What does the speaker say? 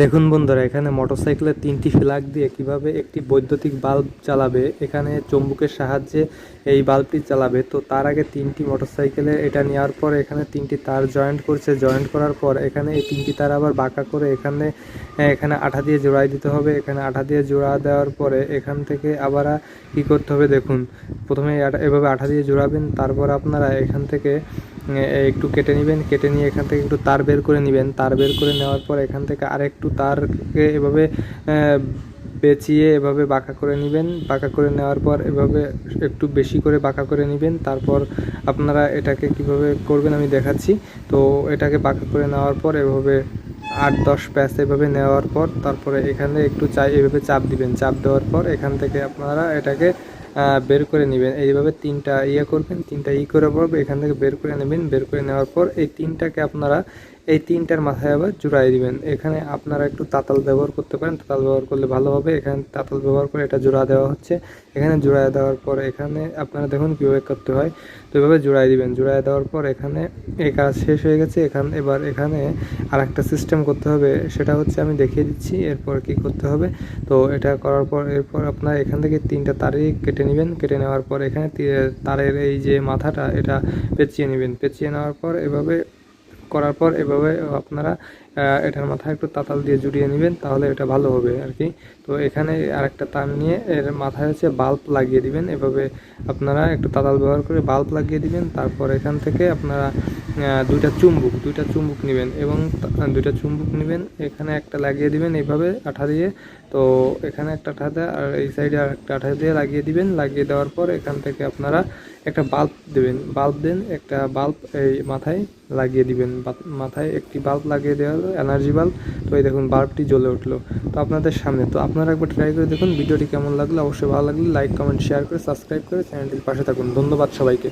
দেখুন বন্ধুরা, এখানে মোটরসাইকেলের তিনটি ফ্ল্যাগ দিয়ে কীভাবে একটি বৈদ্যুতিক বাল্ব চালাবে, এখানে চুম্বকের সাহায্যে এই বাল্বটি চালাবে। তো তার আগে তিনটি মোটরসাইকেলে এটা নেওয়ার পর এখানে তিনটি তার জয়েন্ট করছে। জয়েন্ট করার পর এখানে এই তিনটি তার আবার বাঁকা করে এখানে এখানে আঠা দিয়ে জোড়াই দিতে হবে। এখানে আঠা দিয়ে জোড়া দেওয়ার পরে এখান থেকে আবার কি করতে হবে দেখুন। প্রথমে এভাবে আঠা দিয়ে জোড়াবেন, তারপর আপনারা এখান থেকে একটু কেটে নেবেন, কেটে নিয়ে এখান থেকে একটু তার বের করে নেবেন। তার বের করে নেওয়ার পর এখান থেকে আরেকটু তারকে এভাবে পেঁচিয়ে এভাবে বাঁকা করে নেবেন। বাঁকা করে নেওয়ার পর এভাবে একটু বেশি করে বাঁকা করে নেবেন। তারপর আপনারা এটাকে কীভাবে করবেন আমি দেখাচ্ছি। তো এটাকে বাঁকা করে নেওয়ার পর এভাবে আট দশ প্যাচ এভাবে নেওয়ার পর তারপরে এখানে একটু চাই, এভাবে চাপ দিবেন। চাপ দেওয়ার পর এখান থেকে আপনারা এটাকে বের করে নেবেন। এইভাবে তিনটা ইয়ে করবেন, তিনটা ই করে পর এখান থেকে বের করে নেবেন। বের করে নেওয়ার পর এই তিনটাকে আপনারা এই তিনটার মাথায় আবার জোড়াই দিবেন। এখানে আপনারা একটু তাতাল ব্যবহার করতে পারেন। তাতাল ব্যবহার করলে ভালো হবে। এখানে তাতাল ব্যবহার করে এটা জোড়া দেওয়া হচ্ছে। এখানে জোড়া দেওয়ার পর এখানে আপনারা দেখুন কীভাবে করতে হয়। তো এভাবে জোড়াই দিবেন। জোড়াই দেওয়ার পর এখানে এই কাজ শেষ হয়ে গেছে। এখান, এবার এখানে আর একটা সিস্টেম করতে হবে। সেটা হচ্ছে আমি দেখিয়ে দিচ্ছি। এরপর কি করতে হবে? তো এটা করার পর এরপর আপনার এখান থেকে তিনটা তারই কেটে নেবেন। কেটে নেওয়ার পর এখানে তারের এই যে মাথাটা, এটা পেঁচিয়ে নেবেন। পেঁচিয়ে নেওয়ার পর এভাবে করার পর এভাবে আপনারা এটার মাথায় একটু তাতাল দিয়ে জুড়িয়ে নেবেন, তাহলে এটা ভালো হবে আর কি তো এখানে আরেকটা তার নিয়ে এর মাথায় হচ্ছে বাল্ব লাগিয়ে দিবেন, এভাবে আপনারা একটু তাতাল ব্যবহার করে বাল্ব লাগিয়ে দিবেন, তারপর এখান থেকে আপনারা দুইটা চুম্বুক দুইটা চুম্বুক নেবেন এবং দুইটা চুম্বুক নেবেন, এখানে একটা লাগিয়ে দিবেন এইভাবে আঠা দিয়ে। তো এখানে একটা আঠা দেয়, আর এই সাইডে আর একটা আঠা দিয়ে লাগিয়ে দিবেন, লাগিয়ে দেওয়ার পর এখান থেকে আপনারা একটা বাল্ব দেবেন বাল্ব দেন, একটা বাল্ব এই মাথায় লাগিয়ে দিবেন মাথায় একটি বাল্ব লাগিয়ে দেওয়া হলো এনার্জি বাল্ব তো এই দেখুন বাল্বটি জ্বলে উঠল। তো আপনাদের সামনে, তো আপনারা একবার ট্রাই করে দেখুন, ভিডিওটি কেমন লাগল। অবশ্যই ভালো লাগলে লাইক কমেন্ট শেয়ার করে সাবস্ক্রাইব করে চ্যানেলটির পাশে থাকুন। ধন্যবাদ সবাইকে।